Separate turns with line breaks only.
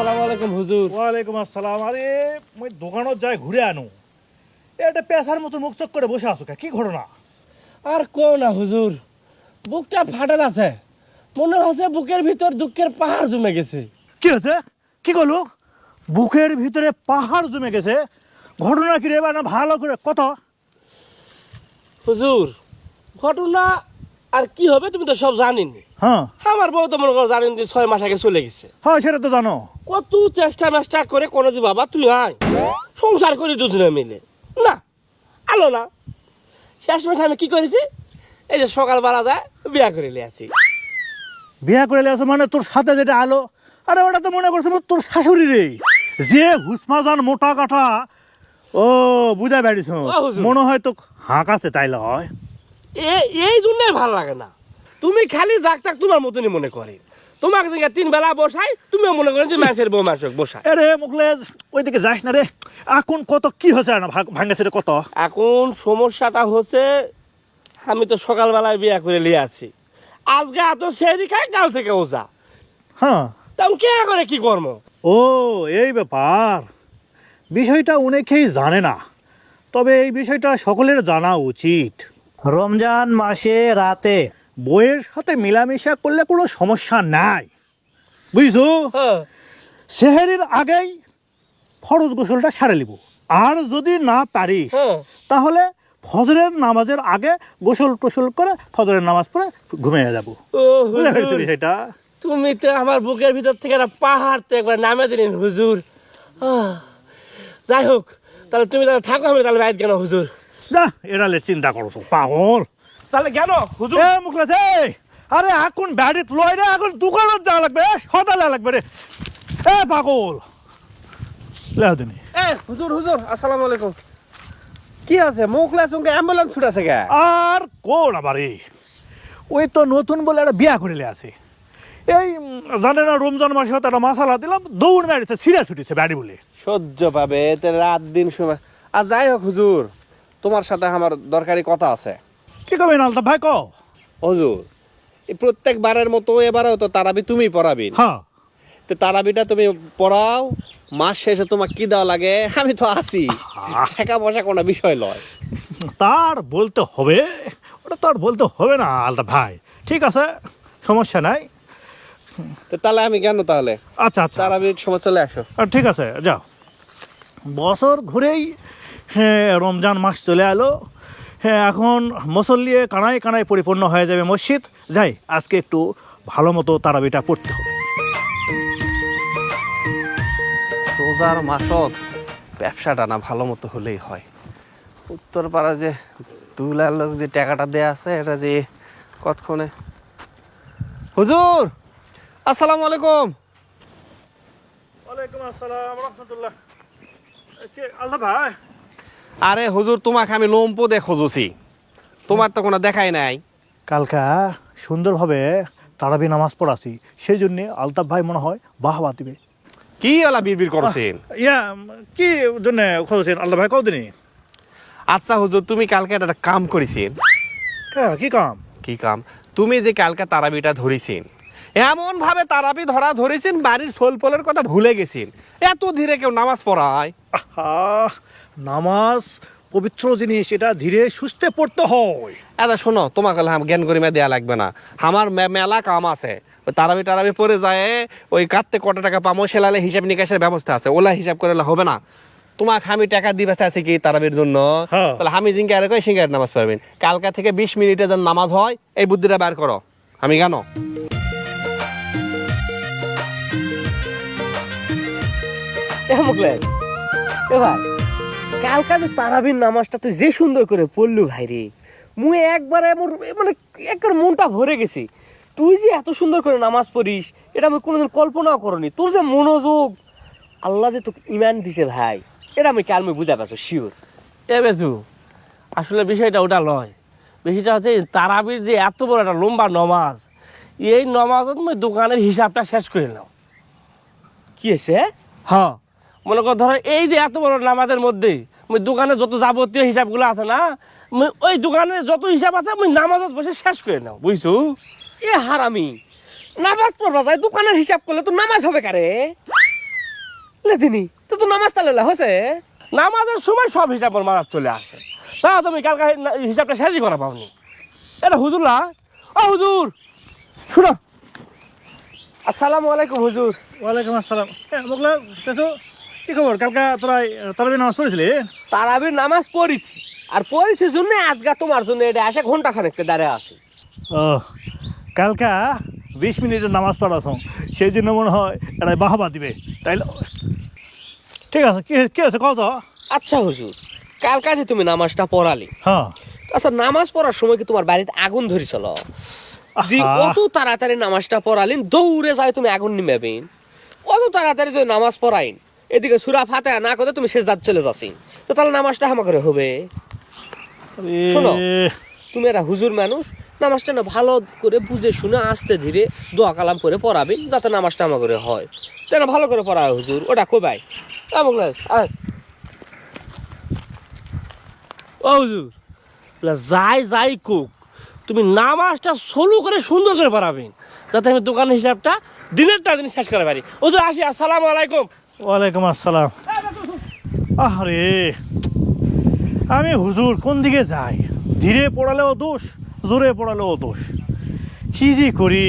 হুজুর।
ওয়ালাইকুম আসসালাম। আরে মই দোকানত যাই ঘুরে আনো। এটা পেশার মতো মুখ চোখ করে বসে আছো কি? ঘটনা?
আর কো না হুজুর। বুকটা ফাটা আছে। মনে হচ্ছে বুকের ভিতর দুঃখের পাহাড় জমে গেছে।
কি হয়েছে? কি করল? বুকের ভিতরে পাহাড় জমে গেছে? ঘটনা কি রে? না ভালো করে কত
হুজুর ঘটনা আর কি হবে তুমি তো সব জানিনি।
হ্যাঁ।
আমার বউ তো মনে করো জানেন যে ছয় মাস আগে চলে গেছে।
হ্যাঁ সেটা তো জানো।
কত চেষ্টা মেষ্টা করে কোনো যে বাবা তুই আয়। সংসার করি দুজনে মিলে। না আলো না। শেষ মাসে আমি কি করেছি? এই যে সকালবেলা যায় বিয়া করে নিয়ে
বিয়া করে আসো মানে তোর সাথে যেটা আলো আরে ওটা তো মনে করছে তোর শাশুড়ি রে। যে হুসমাজান মোটা কাটা ও বুঝা বেড়িস মনে হয় তো হাঁক আছে তাইলে হয়।
এই জন্যই ভালো লাগে না। তুমি খালি যাক তাক তোমার মতনই মনে করে। তোমাকে দিকে তিন বেলা বসাই তুমিও মনে করেন যে মাছের বউ মাসক বসায়।
এরে মুখলেজ ওইদিকে যাস না রে। এখন কত কি হয়েছে না ভাঙেছে রে কত?
এখন সমস্যাটা হচ্ছে আমি তো সকালবেলায় বিয়া করে নিয়ে আসি। আজকে এত সেরি খাই কাল থেকে ওজা।
হ্যাঁ।
তেমন কে করে কি কর্ম
ও এই ব্যাপার। বিষয়টা অনেকেই জানে না। তবে এই বিষয়টা সকলের জানা উচিত। রমজান মাসে রাতে বইয়ের সাথে মেলামেশা করলে কোনো সমস্যা নাই। বুঝছ?
হ্যাঁ।
সেহেরির আগেই ফরজ গোসলটা সারে নিব। আর যদি না পারিস
হ্যাঁ।
তাহলে ফজরের নামাজের আগে গোসল টোসল করে ফজরের নামাজ পড়ে ঘুমিয়ে যাব।
হুজুর, তুমি তো আমার বুকের ভিতর থেকে একটা পাহাড় তো একবার নামে দিলেন হুজুর। যাই হোক তাহলে তুমি তাহলে থাকো আমি তাহলে বাইর কেন হুজুর।
যা এরালে চিন্তা করছ পাগল।
তাহলে কেন? হুজুর
এ মুখলেস এই আরে এখন ব্যাডিত লয় রে এখন দোকানত যাওয়া লাগবে সদালে লাগবে রে। এ পাগল। লেও দিনি
এ হুজুর হুজুর আসসালামু আলাইকুম। কি আছে? মোকলা সঙ্গে অ্যাম্বুলেন্স ছুটাছে কে?
আর কোন আবারে ওই তো নতুন বলে একটা বিয়া করিলে আছে। এই জানে না রমজান মাসে হয়তো একটা মশালা দিলাম দৌড় মেরেছে সিরিয়াস উঠেছে ব্যাডি বলে।
সহ্য পাবে এতে রাত দিন সময়। আর যাই হোক হুজুর তোমার সাথে আমার দরকারি কথা আছে।
কি কবে নালতা ভাই কও?
হুজুর এই প্রত্যেকবারের মতো এবারেও তো তারাবি তুমি পড়াবি।
হ্যাঁ।
তো তারাবিটা তুমি পড়াও মাস শেষে তোমার কি দেওয়া লাগে? আমি তো আছি। টাকা পয়সা কোনো বিষয় লয়।
তার বলতে হবে ওটা তো আর বলতে হবে না আলতা ভাই। ঠিক আছে সমস্যা নাই।
তো তাহলে আমি কেন তাহলে?
আচ্ছা আচ্ছা।
তারাবির সময় চলে আসো।
ঠিক আছে যাও। বছর ঘুরেই হ্যাঁ, রমজান মাস চলে এলো। হ্যাঁ এখন মুসল্লিয়ে কানায় কানায় পরিপূর্ণ হয়ে যাবে মসজিদ। যাই আজকে একটু ভালো মতো তারাবিটা পড়তে হবে।
রোজার মাসত ব্যবসাটা না ভালো মতো হলেই হয়। উত্তর পাড়ার যে দুলার লোক যে টাকাটা দেয়া আছে এটা যে কতক্ষণে? হুজুর আসসালামু আলাইকুম।
ওয়ালাইকুম আসসালাম রহমতুল্লাহ। আল্লাহ ভাই?
আরে হুজুর তোমাকে আমি লোম্পো দে খুঁজুছি। তোমার তো কোনো দেখাই নাই।
কালকা সুন্দরভাবে তারাবি নামাজ পড়াছি। সেই জন্যে আলতাফ ভাই মনে হয় বাহবা দিবে।
কি ওলা বিড়বিড় করছেন?
ইয়া কি জন্য খোঁজছেন? আল্লাহ ভাই কদিনই
আচ্ছা হুজুর তুমি কালকে একটা কাম করেছেন।
কি কাম?
কি কাম? তুমি যে কালকে তারাবিটা ধরেছেন এমন ভাবে তারাবি ধরা ধরেছেন বাড়ির সোলপলের কথা ভুলে গেছেন। এত ধীরে কেউ নামাজ পড়ায়।
নামাজ পবিত্র জিনিস এটা ধীরে সুস্থে পড়তে হয়।
আচ্ছা শোনো তোমাকে জ্ঞান গরিমা দেওয়া লাগবে না। আমার মেলা কাম আছে। তারাবি টারাবি পরে যায় ওই কাটতে কত টাকা পামো সেলালে হিসাব নিকাশের ব্যবস্থা আছে। ওলা হিসাব করে হবে না। তোমাকে আমি টাকা দিবে আছে কি তারাবির জন্য?
হ্যাঁ।
তাহলে আমি জিঙ্কে আর কই সিঙ্গার নামাজ পড়বেন? কালকা থেকে বিশ মিনিটে যেন নামাজ হয় এই বুদ্ধিটা বার করো। আমি জানো?
এ ভাই কালকা যে তারাবির নামাজটা তুই যে সুন্দর করে পড়লু ভাই রে মুই একবারে মোর মানে একবার মনটা ভরে গেছি। তুই যে এত সুন্দর করে নামাজ পড়িস এটা আমি কোনোদিন কল্পনাও করিনি। তোর যে মনোযোগ আল্লাহ যে তোকে ইমান দিছে ভাই এটা আমি কাল আমি বুঝা পারছ শিওর এ বেজু আসলে বিষয়টা ওটা লয়। বিষয়টা হচ্ছে তারাবির যে এত বড় একটা লম্বা নমাজ এই নমাজত মই দোকানের হিসাবটা শেষ করে নাও। কি হয়েছে হ্যাঁ। মনে কর, ধরো এই যে এত বড় নামাজের মধ্যে মুই দোকানে যত যাবতীয় হিসাবগুলো আছে না, মুই ওই দোকানে যত হিসাব আছে মুই নামাজত বসে শেষ করে নাও, বুঝছ? এ হারামি, নামাজ পড়বা যায়, দোকানের হিসাব করলে তো নামাজ হবে কারে?
লেদিনি তো তো নামাজ তাহলে হয়েছে
নামাজের সময় সব হিসাব ওর মাথার চলে আসে। তা তুমি কালকে হিসাবটা শেষই করা পাওনি। এটা হুজুর না? ও হুজুর, শুনো।
আসসালামু আলাইকুম হুজুর।
ওয়ালাইকুম আসসালাম। কি খবর? কালকা তোরা তারাবি নামাজ পড়েছিলি?
তারাবির নামাজ পড়েছি। আর পড়েছি জন্য আজকে তোমার জন্য এটা আসে ঘণ্টা খানেকটা দাঁড়িয়ে আছে।
ও কালকা বিশ মিনিটের নামাজ পড়াছ। সেই জন্য মনে হয় এরা বাহাবা দিবে। তাইলে ঠিক আছে কি কি আছে কত
আচ্ছা হুজুর কাল কাজে তুমি নামাজটা পড়ালি
হ্যাঁ।
আচ্ছা নামাজ পড়ার সময় কি তোমার বাড়িতে আগুন ধরেছিল? জি। অত তাড়াতাড়ি নামাজটা পড়ালেন দৌড়ে যায় তুমি আগুন নিমেবেন। অত তাড়াতাড়ি যদি নামাজ পড়াইন এদিকে সুরা ফাতে না করে তুমি শেষ দাঁত চলে যাচ্ছি। তো তাহলে নামাজটা হামা করে হবে। শোনো। তুমি একটা হুজুর মানুষ নামাজটা না ভালো করে বুঝে শুনে আস্তে ধীরে দোয়া কালাম করে পড়াবেন যাতে নামাজটা আমার করে হয়। তো না ভালো করে পড়া হুজুর ওটা কোবাই
ও হুজুর যাই যাই কুক তুমি নামাজটা সোলো করে সুন্দর করে পারাবেন যাতে আমি দোকানের হিসাবটা দিনের টা দিন শেষ করে পারি। ও আসি আসসালামু আলাইকুম।
ওয়ালাইকুম আসসালাম। আরে আমি হুজুর কোন দিকে যাই? ধীরে পড়ালেও দোষ, জোরে পড়ালেও দোষ। কি যে করি?